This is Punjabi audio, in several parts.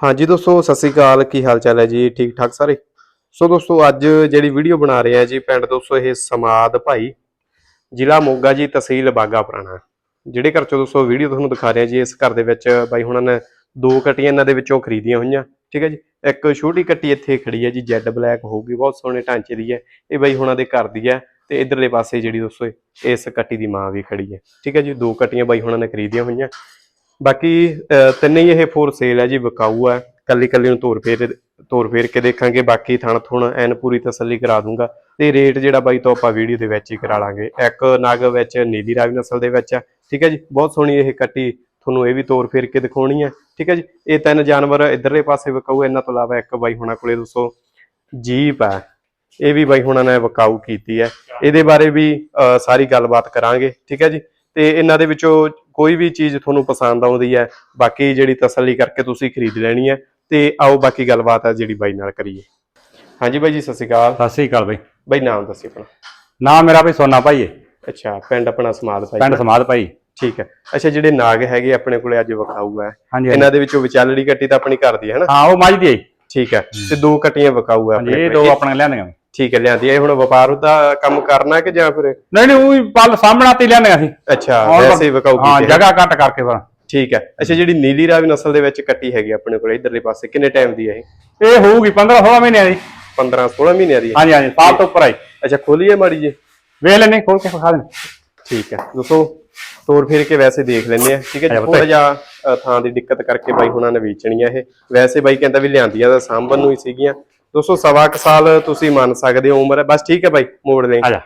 ਹਾਂਜੀ ਦੋਸਤੋ, ਸਤਿ ਸ੍ਰੀ ਅਕਾਲ। ਕੀ ਹਾਲ ਚਾਲ ਹੈ ਜੀ? ਠੀਕ ਠਾਕ ਸਾਰੇ? ਸੋ ਦੋਸਤੋ, ਅੱਜ ਜਿਹੜੀ ਵੀਡੀਓ ਬਣਾ ਰਹੇ ਆ ਜੀ ਪਿੰਡ ਦੋਸਤੋ, ਇਹ ਸਮਾਦ ਭਾਈ, ਜ਼ਿਲ੍ਹਾ ਮੋਗਾ ਜੀ, ਤਹਿਸੀਲ ਬਾਗਾ ਪੁਰਾਣਾ। ਜਿਹੜੇ ਘਰ ਚੋਂ ਦੋਸਤੋ ਵੀਡੀਓ ਤੁਹਾਨੂੰ ਦਿਖਾ ਰਹੇ ਆ ਜੀ, ਇਸ ਘਰ ਦੇ ਵਿੱਚ ਬਾਈ ਹੁਣਾਂ ਨੇ ਦੋ ਕਟੀਆਂ ਇਹਨਾਂ ਦੇ ਵਿੱਚੋਂ ਖਰੀਦੀਆਂ ਹੋਈਆਂ। ਠੀਕ ਹੈ ਜੀ? ਇੱਕ ਛੋਟੀ ਕੱਟੀ ਇੱਥੇ ਖੜੀ ਹੈ ਜੀ, ਜੈਡ ਬਲੈਕ ਹੋਊਗੀ, ਬਹੁਤ ਸੋਹਣੇ ਢਾਂਚੇ ਦੀ ਹੈ। ਇਹ ਬਾਈ ਹੁਣਾਂ ਦੇ ਘਰ ਦੀ ਹੈ ਤੇ ਇਧਰਲੇ ਪਾਸੇ ਜਿਹੜੀ ਦੋਸਤੋ, ਇਸ ਕੱਟੀ ਦੀ ਮਾਂ ਵੀ ਖੜੀ ਹੈ। ਠੀਕ ਹੈ ਜੀ? ਦੋ ਕੱਟੀਆਂ ਬਾਈ ਹੁਣਾਂ ਨੇ ਖਰੀਦੀਆਂ ਹੋਈਆਂ। ਬਾਕੀ ਅਹ, ਤਿੰਨੇ ਹੀ ਇਹ ਫੋਰ ਸੇਲ ਹੈ ਜੀ ਵਿਕਾਊ ਹੈ ਕੱਲੀ ਕੱਲੀ ਨੂੰ ਤੋਰ ਫੇਰ ਤੋਰ ਫੇਰ ਕੇ ਦੇਖਾਂਗੇ। ਬਾਕੀ ਥਣ ਥੁਣ ਐਨ ਪੂਰੀ ਤਸੱਲੀ ਕਰਾ ਦੂੰਗਾ। ਤੇ ਰੇਟ ਜਿਹੜਾ ਬਾਈ ਤੋਂ ਆਪਾਂ ਵੀਡੀਓ ਦੇ ਵਿੱਚ ਹੀ ਕਰਾ ਲਾਂਗੇ। ਇੱਕ ਨਗ ਵਿੱਚ ਨੀਲੀ ਰਾਵੀ ਨਸਲ ਦੇ ਵਿੱਚ ਹੈ ਠੀਕ ਹੈ ਜੀ? ਬਹੁਤ ਸੋਹਣੀ ਇਹ ਕੱਟੀ ਤੁਹਾਨੂੰ ਇਹ ਵੀ ਤੋਰ ਫੇਰ ਕੇ ਦਿਖਾਉਣੀ ਹੈ ਠੀਕ ਹੈ ਜੀ? ਇਹ ਤਿੰਨ ਜਾਨਵਰ ਇਧਰਲੇ ਪਾਸੇ ਵਿਕਾਊ। ਇਹਨਾਂ ਤੋਂ ਇਲਾਵਾ ਇੱਕ ਬਾਈ ਹੁਣਾਂ ਕੋਲੇ ਦੋਸਤੋ ਜੀਪ ਹੈ ਇਹ ਵੀ ਬਾਈ ਹੁਣਾਂ ਨੇ ਵਿਕਾਊ ਕੀਤੀ ਹੈ ਇਹਦੇ ਬਾਰੇ ਵੀ ਅਹ, ਸਾਰੀ ਗੱਲਬਾਤ ਕਰਾਂਗੇ। ਠੀਕ ਹੈ ਜੀ? ਤੇ ਇਹਨਾਂ ਦੇ ਵਿੱਚੋਂ ਕੋਈ ਵੀ ਚੀਜ਼ ਤੁਹਾਨੂੰ ਪਸੰਦ ਆਉਂਦੀ ਹੈ ਬਾਕੀ ਜਿਹੜੀ ਤਸੱਲੀ ਕਰਕੇ ਤੁਸੀਂ ਖਰੀਦ ਲੈਣੀ ਹੈ ਤੇ ਆਓ ਬਾਕੀ ਗੱਲਬਾਤ ਹੈ ਜਿਹੜੀ ਬਾਈ ਨਾਲ ਕਰੀਏ। ਹਾਂਜੀ ਬਾਈ ਜੀ ਸਤਿ ਸ਼੍ਰੀ ਅਕਾਲ। ਸਤਿ ਸ੍ਰੀ ਅਕਾਲ ਬਈ। ਬਾਈ ਨਾਮ ਦੱਸਿਓ ਆਪਣਾ। ਨਾਮ ਮੇਰਾ ਬਈ ਸੋਨਾ ਭਾਈ ਹੈ ਅੱਛਾ ਪਿੰਡ ਆਪਣਾ ਸਮਾਦ ਭਾਈ। ਪਿੰਡ ਸਮਾਦ ਭਾਈ। ਠੀਕ ਹੈ। ਅੱਛਾ ਜਿਹੜੇ ਨਾਗ ਹੈਗੇ ਆਪਣੇ ਕੋਲੇ ਅੱਜ ਵਿਕਾਊ ਹੈ। ਇਹਨਾਂ ਦੇ ਵਿੱਚੋਂ ਵਿਚਾਲੜੀ ਕੱਟੀ ਤਾਂ ਆਪਣੀ ਘਰ ਦੀ ਹੈ ਨਾ? ਹਾਂ ਉਹ ਮੱਝ ਦੀ ਹੈ। ਠੀਕ ਹੈ। ਤੇ ਦੋ ਕੱਟੀਆਂ ਵਿਕਾਊ ਹੈ ਆਪਣੇ ਇਹ ਦੋ ਆਪਣੇ ਲਿਆਂਦੀਆਂ। ਠੀਕ ਹੈ ਲਿਆਂਦੀ ਇਹ ਹੁਣ ਵਪਾਰ ਦਾ ਕੰਮ ਕਰਨਾ ਕਿ ਜਾਂ ਫਿਰ? ਨਹੀਂ ਨਹੀਂ ਉਹ ਵੀ ਪਲ ਸਾਹਮਣਾ ਤੇ ਲਿਆਂਦੀਆਂ ਸੀ ਅੱਛਾ ਔਰ ਵੈਸੇ ਹੀ ਵਿਕਾਊ ਹਾਂ ਕੀਤੇ। ਜਗ੍ਹਾ ਘੱਟ ਕਰਕੇ ਫਿਰ। ਠੀਕ ਹੈ। ਅੱਛਾ ਜਿਹੜੀ ਨੀਲੀ ਰਾਵੀ ਨਸਲ ਦੇ ਵਿੱਚ ਕੱਟੀ ਹੈਗੀ ਆਪਣੇ ਕੋਲ ਇਧਰਲੇ ਪਾਸੇ ਕਿੰਨੇ ਟਾਈਮ ਦੀ ਹੈ ਇਹ? ਇਹ ਹੋਊਗੀ 15 16 ਮਹੀਨਿਆਂ ਦੀ। 15 16 ਮਹੀਨਿਆਂ ਦੀ ਹੈ। ਹਾਂਜੀ ਹਾਂਜੀ ਸਾਲ ਤੋਂ ਉੱਪਰ ਆਈ। ਅੱਛਾ ਖੋਲੀਏ ਮਾੜੀ ਜੀ ਵੇਖ ਲੈਣੇ ਖੋਲ ਕੇ ਵਿਖਾ ਦੇਣ ਠੀਕ ਹੈ ਦੋਸਤੋ ਤੋਰ ਫੇਰ ਕੇ ਵੈਸੇ ਦੇਖ ਲੈਂਦੇ ਆ ਠੀਕ ਹੈ ਜੀ। ਥੋੜਾ ਜਿਹਾ ਅ, ਥਾਂ ਦੀ ਦਿੱਕਤ ਕਰਕੇ ਬਾਈ ਹੁਣਾਂ ਨੇ ਵੇਚਣੀਆਂ ਇਹ। ਵੈਸੇ ਬਾਈ ਕਹਿੰਦਾ ਵੀ ਲਿਆਂਦੀਆਂ ਤਾਂ ਸਾਂਭਣ ਨੂੰ ਹੀ ਸੀਗੀਆਂ। ਦੋਸਤੋ ਸਵਾ ਕੁ ਸਾਲ ਤੁਸੀਂ ਮੰਨ ਸਕਦੇ ਹੋ ਉਮਰ ਹੈ। ਬਸ ਠੀਕ ਹੈ ਬਾਈ ਮੋੜ ਦੇ। ਆ ਜਾ।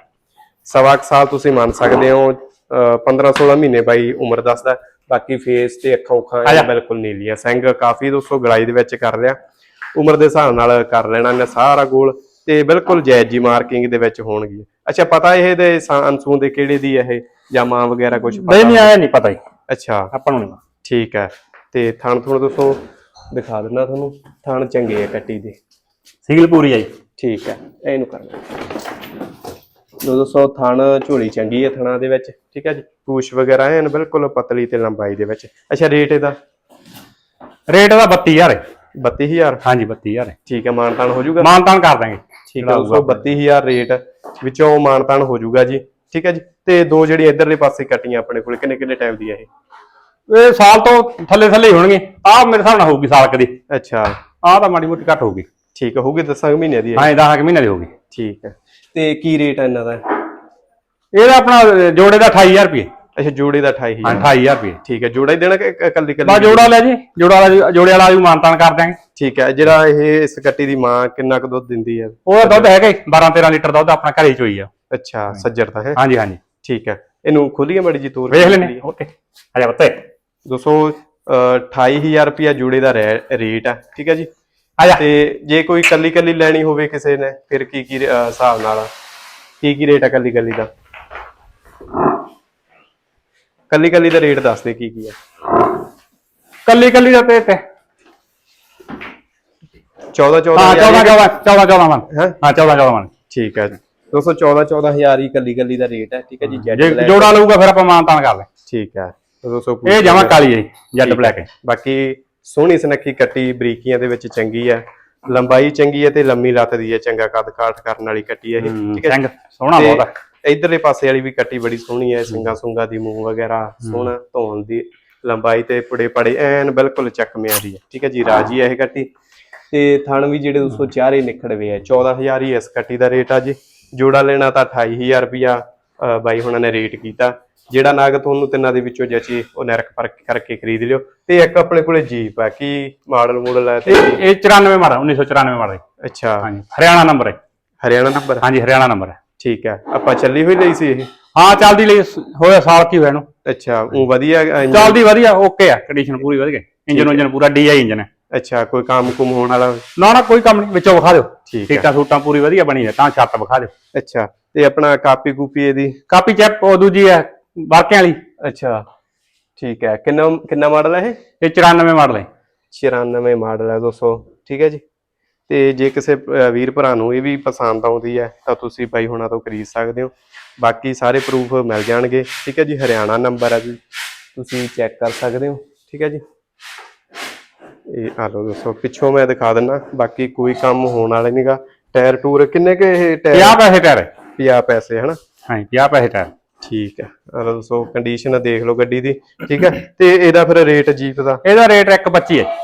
ਸਵਾ ਕੁ ਸਾਲ ਤੁਸੀਂ ਮੰਨ ਸਕਦੇ ਹੋ 15 16 ਮਹੀਨੇ ਬਾਈ ਉਮਰ ਦੱਸਦਾ ਬਾਕੀ ਫੇਸ ਤੇ ਅੱਖਾਂ ਉਖਾਂ। ਬਿਲਕੁਲ ਨੀਲੀਆਂ ਸਿੰਘ ਕਾਫੀ ਦੋਸਤੋ ਗਲਾਈ ਦੇ ਵਿੱਚ ਕਰ ਲਿਆ ਉਮਰ ਦੇ ਹਿਸਾਬ ਨਾਲ ਕਰ ਲੈਣਾ ਇਹਨੇ ਸਾਰਾ ਗੋਲ ਤੇ ਬਿਲਕੁਲ ਜਾਇਜ਼ ਜੀ ਮਾਰਕਿੰਗ ਦੇ ਵਿੱਚ ਹੋਣਗੀ। ਅੱਛਾ ਪਤਾ ਇਹ ਦੇ ਅਨਸੂਨ ਦੇ ਕਿਹੜੇ ਦੀ ਹੈ ਇਹ? ਜਾਂ ਮਾਂ ਵਗੈਰਾ ਕੁਝ ਨਹੀਂ ਨਹੀਂ ਆਇਆ ਨਹੀਂ ਪਤਾ ਜੀ। ਅੱਛਾ। ਆਪਾਂ ਨੂੰ ਨਹੀਂ ਠੀਕ ਹੈ। ਤੇ ਥਣ ਥਣ ਦੋਸਤੋ ਦਿਖਾ ਦਿੰਦਾ ਤੁਹਾਨੂੰ। ਥਣ ਚੰਗੇ ਆ ਕੱਟੀ ਦੇ। ਸੀਲ ਪੂਰੀ ਆਈ। ਠੀਕ ਹੈ ਇਹਨੂੰ ਕਰਨਾ ਦੋਸਤੋ ਥਣ ਝੋਲੀ ਚੰਗੀ ਹੈ ਥਣਾ ਦੇ ਵਿੱਚ ਠੀਕ ਹੈ ਜੀ? ਪੂਛ ਵਗੈਰਾ ਐਨ ਬਿਲਕੁਲ ਪਤਲੀ ਤੇ ਲੰਬਾਈ ਦੇ ਵਿੱਚ। ਅੱਛਾ ਰੇਟ ਇਹਦਾ? ਰੇਟ ਦਾ 32000 ਹੈ। 32000 ਹਾਂਜੀ 32000 ਹੈ। ਠੀਕ ਹੈ ਮਾਨਤਾਨ ਹੋ ਜਾਊਗਾ? ਮਾਨਤਾਨ ਕਰ ਦਾਂਗੇ। ਠੀਕ ਹੈ ਦੋਸਤੋ 32000 ਰੇਟ ਵਿੱਚੋਂ ਮਾਨਤਾਨ ਹੋ ਜਾਊਗਾ ਜੀ ਠੀਕ ਹੈ ਜੀ? ਤੇ ਦੋ ਜਿਹੜੀਆਂ ਇਧਰਲੇ ਪਾਸੇ ਕੱਟੀਆਂ ਆਪਣੇ ਕੋਲ ਕਿੰਨੇ ਕਿੰਨੇ ਟਾਈਮ ਦੀ ਹੈ ਇਹ? ਇਹ ਸਾਲ ਤੋਂ ਥੱਲੇ ਥੱਲੇ ਹੋਣਗੇ। ਆਹ ਮੇਰੇ ਹਿਸਾਬ ਨਾਲ ਹੋਊਗੀ ਸਾਲ ਕਦੀ ਅੱਛਾ। ਆਹ ਤਾਂ ਮਾੜੀ ਮੋਟੀ ਘੱਟ ਹੋਊਗੀ। ਠੀਕ ਹੈ ਹੋਊਗੀ 10 ਮਹੀਨਿਆਂ ਦੀ ਹੈ? ਹਾਂ ਇਹ 10 ਮਹੀਨੇ ਦੀ ਹੋਊਗੀ। ਠੀਕ ਹੈ। ਤੇ ਕੀ ਰੇਟ ਹੈ ਇਹਨਾਂ ਦਾ? ਇਹਦਾ ਆਪਣਾ ਜੋੜੇ ਦਾ 28000 ਰੁਪਏ ਅੱਛਾ ਜੋੜੇ ਦਾ 28000 ਹਾਂ 28000 ਰੁਪਏ ਠੀਕ ਹੈ ਜੋੜਾ ਹੀ ਦੇਣਾ ਕਿ ਇਕੱਲੀ ਬਾ ਇਕੱਲੀ ਜੋੜਾ ਲੈ ਜੀ ਜੋੜਾ ਵਾਲਾ ਜੋੜੇ ਵਾਲਾ ਵੀ ਮਾਨਤਾਨ ਕਰ ਦਾਂਗੇ ਠੀਕ ਹੈ ਜਿਹੜਾ ਇਹ ਇਸ ਕੱਟੀ ਦੀ ਮਾਂ ਕਿੰਨਾ ਕੁ ਦੁੱਧ ਦਿੰਦੀ ਹੈ? ਉਹਦਾ ਦੁੱਧ ਹੈਗਾ 12 13 ਲੀਟਰ ਦੁੱਧ ਆਪਣਾ ਘਰੇ ਚੋਈ ਆ। ਅੱਛਾ ਸੱਜਰ ਦਾ ਹੈ? ਹਾਂਜੀ ਹਾਂਜੀ। ਠੀਕ ਹੈ ਇਹਨੂੰ ਖੋਲੀਏ ਮੜੀ ਜੀ ਤੋਰ। ਵੇਖ ਲੈਨੇ ਓਕੇ। ਆ ਜਾ ਬੱਤੇ 200 28000 ਰੁਪਿਆ ਜੋੜੇ ਦਾ ਰੇਟ ਹੈ ਠੀਕ ਹੈ ਆ ਜਾ। ਤੇ ਜੇ ਕੋਈ ਕੱਲੀ ਕੱਲੀ ਲੈਣੀ ਹੋਵੇ ਕਿਸੇ ਨੇ ਫਿਰ ਕੀ ਕੀ ਹਿਸਾਬ ਨਾਲ? ਕੀ ਕੀ ਰੇਟ ਹੈ ਕੱਲੀ ਕੱਲੀ ਦਾ? ਕੱਲੀ ਕੱਲੀ ਦਾ ਰੇਟ ਦੱਸ ਦੇ ਕੀ ਕੀ ਹੈ ਕੱਲੀ ਕੱਲੀ ਦਾ ਤੇ ਤੇ 14 14 ਹਾਂ 14 14 14 14 ਮਨ ਹੈ? ਹਾਂ 14 14 ਮਨ ਠੀਕ ਹੈ ਜੀ। 214 14000 ਹੀ ਕੱਲੀ ਕੱਲੀ ਦਾ ਰੇਟ ਹੈ ਠੀਕ ਹੈ ਜੀ ਜੈਡ ਜੋੜਾ ਲਊਗਾ ਫਿਰ ਆਪਾਂ ਮਾਨਤਾਨ ਕਰ ਲੈ। ਠੀਕ ਹੈ 200 ਇਹ ਜਮਾ ਕਾਲੀ ਹੈ ਜੈਡ ਬਲੈਕ ਹੈ ਬਾਕੀ ਸੋਹਣੀ ਸੁਨੱਖੀ ਕੱਟੀ ਬਰੀਕੀਆਂ ਦੇ ਵਿੱਚ ਚੰਗੀ ਹੈ ਲੰਬਾਈ ਚੰਗੀ ਹੈ ਤੇ ਲੰਮੀ ਲੱਤ ਦੀ ਹੈ ਚੰਗਾ ਕੱਦ ਕਾਠ ਕਰਨ ਵਾਲੀ ਕੱਟੀ ਹੈ ਇਹ ਠੀਕ ਹੈ ਸਿੰਘ ਸੋਹਣਾ ਬਹੁਤ ਤੇ ਇਧਰਲੇ ਪਾਸੇ ਵਾਲੀ ਵੀ ਕੱਟੀ ਬੜੀ ਸੋਹਣੀ ਹੈ ਸਿੰਗਾ ਸੁੰਗਾ ਦੀ ਮੂੰਹ ਵਗੈਰਾ ਸੋਹਣਾ ਧੌਣ ਦੀ ਲੰਬਾਈ ਤੇ ਪੁੜੇ ਪੜੇ ਐਨ ਬਿਲਕੁਲ ਚੱਕਮਿਆਂ ਦੀ ਹੈ ਠੀਕ ਹੈ ਜੀ ਰਾਜੀ ਹੈ ਇਹ ਕੱਟੀ। ਤੇ ਥਣ ਵੀ ਜਿਹੜੇ 204 ਨਿਖੜਵੇ ਆ 14000 ਹੀ ਇਸ ਕੱਟੀ ਦਾ ਰੇਟ ਆ ਜੀ। ਜੋੜਾ ਲੈਣਾ ਤਾਂ 28000 ਰੁਪਿਆ ਬਾਈ ਹੁਣਾਂ ਨੇ ਰੇਟ ਕੀਤਾ। ਜਿਹੜਾ ਨਾਗ ਤੁਹਾਨੂੰ ਤਿੰਨਾਂ ਦੇ ਵਿੱਚੋਂ ਜਚੇ ਉਹ ਨਰਕ ਪਰਖ ਕਰਕੇ ਖਰੀਦ ਲਿਓ ਤੇ ਇੱਕ ਆਪਣੇ ਕੋਲੇ ਜੀਪ ਹੈ ਕੀ ਮਾਡਲ ਮੂਡਲ ਹੈ ਤੇ ਇਹ ਇਹ 94 ਮਾਡਲ 1994 ਮਾਡਲ ਅੱਛਾ। ਹਾਂਜੀ ਹਰਿਆਣਾ ਨੰਬਰ ਹੈ। ਹਰਿਆਣਾ ਨੰਬਰ ਹਾਂਜੀ ਹਰਿਆਣਾ ਨੰਬਰ ਹੈ। ਠੀਕ ਹੈ ਆਪਾਂ ਚੱਲੀ ਹੋਈ ਲਈ ਸੀ ਇਹ? ਹਾਂ ਚੱਲਦੀ ਲਈ ਸ- ਹੋਇਆ ਸਾਲ ਕੀ ਹੋਇਆ ਇਹਨੂੰ? ਅੱਛਾ ਉਹ ਵਧੀਆ ਚੱਲਦੀ ਵਧੀਆ ਓਕੇ ਆ ਕੰਡੀਸ਼ਨ ਪੂਰੀ ਵਧੀਆ। ਇੰਜਨ ਇੰਜਨ ਪੂਰਾ ਡੀਆਈ ਇੰਜਨ ਹੈ। ਅੱਛਾ ਕੋਈ ਕੰਮ ਕੁਮ ਹੋਣ ਵਾਲਾ ਨਾ ਨਾ ਕੋਈ ਕੰਮ ਨਹੀਂ ਵਿੱਚੋਂ ਵਿਖਾ ਦਿਓ। ਠੀਕ ਹੈ। ਸੀਟਾਂ ਸੂਟਾਂ ਪੂਰੀ ਵਧੀਆ ਬਣੀ ਹੈ ਤਾਂ ਛੱਤ ਵਿਖਾ ਦਿਓ। ਅੱਛਾ ਤੇ ਆਪਣਾ ਕਾਪੀ ਕੂਪੀ ਇਹਦੀ? ਕਾਪੀ ਚੈਪ ਉਹ ਦੂਜੀ ਹੈ ਬਾਕਿਆਂ ਵਾਲੀ। ਅੱਛਾ ਠੀਕ ਹੈ। ਕਿੰਨਾ ਕਿੰਨਾ ਮਾਡਲ ਹੈ ਇਹ? ਇਹ 94 ਮਾਡਲ ਹੈ 94 ਮਾਡਲ ਹੈ ਦੋਸਤੋ ਠੀਕ ਹੈ ਜੀ। ਤੇ ਜੇ ਕਿਸੇ ਵੀਰ ਭਰਾ ਨੂੰ ਇਹ ਵੀ ਪਸੰਦ ਆਉਂਦੀ ਹੈ ਤਾਂ ਤੁਸੀਂ ਬਾਈ ਹੁਣਾਂ ਤੋਂ ਖਰੀਦ ਸਕਦੇ ਹੋ। ਬਾਕੀ ਸਾਰੇ ਪ੍ਰੂਫ ਮਿਲ ਜਾਣਗੇ ਠੀਕ ਹੈ ਜੀ। ਹਰਿਆਣਾ ਨੰਬਰ ਹੈ ਜੀ। ਤੁਸੀਂ ਚੈੱਕ ਕਰ ਸਕਦੇ ਹੋ ਠੀਕ ਹੈ ਜੀ। ਇਹ ਆ ਲਓ ਦੋਸਤੋ ਪਿੱਛੋਂ ਮੈਂ ਦਿਖਾ ਦਿੰਨਾ। ਬਾਕੀ ਕੋਈ ਕੰਮ ਹੋਣ ਵਾਲਾ ਨਹੀਂਗਾ ਟਾਇਰ ਟੂਰ ਕਿੰਨੇ ਕੇ ਇਹ ਟਾਇਰ 50 ਪੈਸੇ ਟਾਇਰ ਹੈ 50 ਪੈਸੇ ਹਨਾ? ਹਾਂ 50 ਪੈਸੇ ਟਾਇਰ ਠੀਕ ਹੈ। ਆ ਲਓ ਦੋਸਤੋ ਕੰਡੀਸ਼ਨ ਦੇਖ ਲਓ ਗੱਡੀ ਦੀ ਠੀਕ ਹੈ। ਤੇ ਇਹਦਾ ਫਿਰ ਰੇਟ ਜੀਪ ਦਾ? ਇਹਦਾ ਰੇਟ 125 ਹੈ।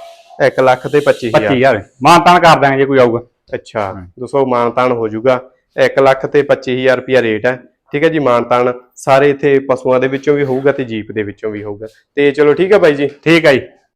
1 ਲੱਖ ਤੇ 25000 25000 ਮਾਨਤਾਨ ਕਰ ਦਾਂਗੇ ਜੇ ਕੋਈ ਆਊਗਾ। ਅੱਛਾ ਦੋਸਤੋ ਮਾਨਤਾਨ ਹੋ ਜਾਊਗਾ। 1 ਲੱਖ ਤੇ 25000 ਰੁਪਿਆ ਰੇਟ ਹੈ। ਠੀਕ ਹੈ ਜੀ ਮਾਨਤਾਨ ਸਾਰੇ ਇੱਥੇ ਪਸ਼ੂਆਂ ਦੇ ਵਿੱਚੋਂ ਵੀ ਹੋਊਗਾ ਤੇ ਜੀਪ ਦੇ ਵਿੱਚੋਂ ਵੀ ਹੋਊਗਾ। ਤੇ ਚਲੋ ਠੀਕ ਹੈ ਬਾਈ ਜੀ। ਠੀਕ ਹੈ ਜੀ।